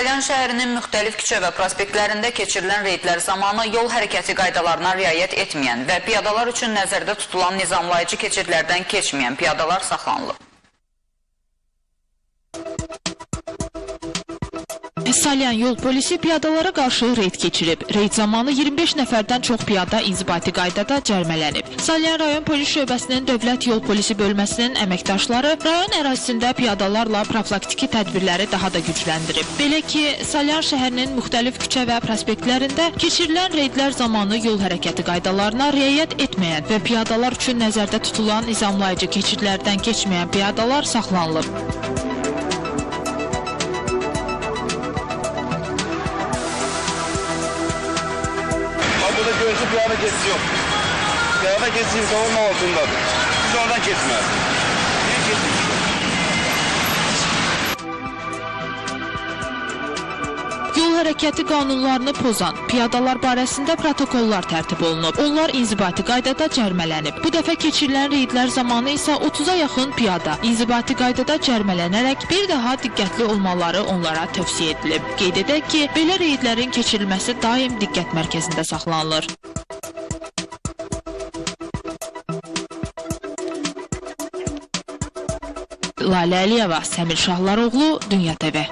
Salyan şəhərinin müxtəlif küçə və prospektlərində keçirilən reydlər zamanı yol hərəkəti qaydalarına riayət etməyən və piyadalar üçün nəzərdə tutulan nizamlayıcı keçidlərdən keçməyən piyadalar saxlanılıb. Salyan yol polisi piyadalara qarşı reyd keçirib. Reyd zamanı 25 nəfərdən çox piyada inzibati qaydada cərmələnib. Salyan rayon polis şöbəsinin Dövlət Yol Polisi bölməsinin əməkdaşları rayon ərazisində piyadalarla profilaktiki tədbirləri daha da gücləndirib. Belə ki, Salyan şəhərinin müxtəlif küçə və prospektlərində keçirilən reydlər zamanı yol hərəkəti qaydalarına riayət etməyən və piyadalar üçün nəzərdə tutulan nizamlayıcı keçidlərdən keçməyən piyadalar saxlanılıb. Burada görüntü bir ara kesiyor. Bir ara keseyim tamam mı altından? Biz oradan kesmez. Yol hərəkəti qanunlarını pozan piyadalar barəsində protokollar tərtib olunub. Onlar inzibati qaydada cərmələnib. Bu dəfə keçirilən reydlər zamanı isə 30-a yaxın piyada inzibati qaydada cərmələnərək bir daha diqqətli olmaları onlara tövsiyə edilib. Qeyd edək ki, belə reydlərin keçirilməsi daim diqqət mərkəzində saxlanılır. Lalə Əliyeva, Səmir Şahlaroğlu, Dünya TV.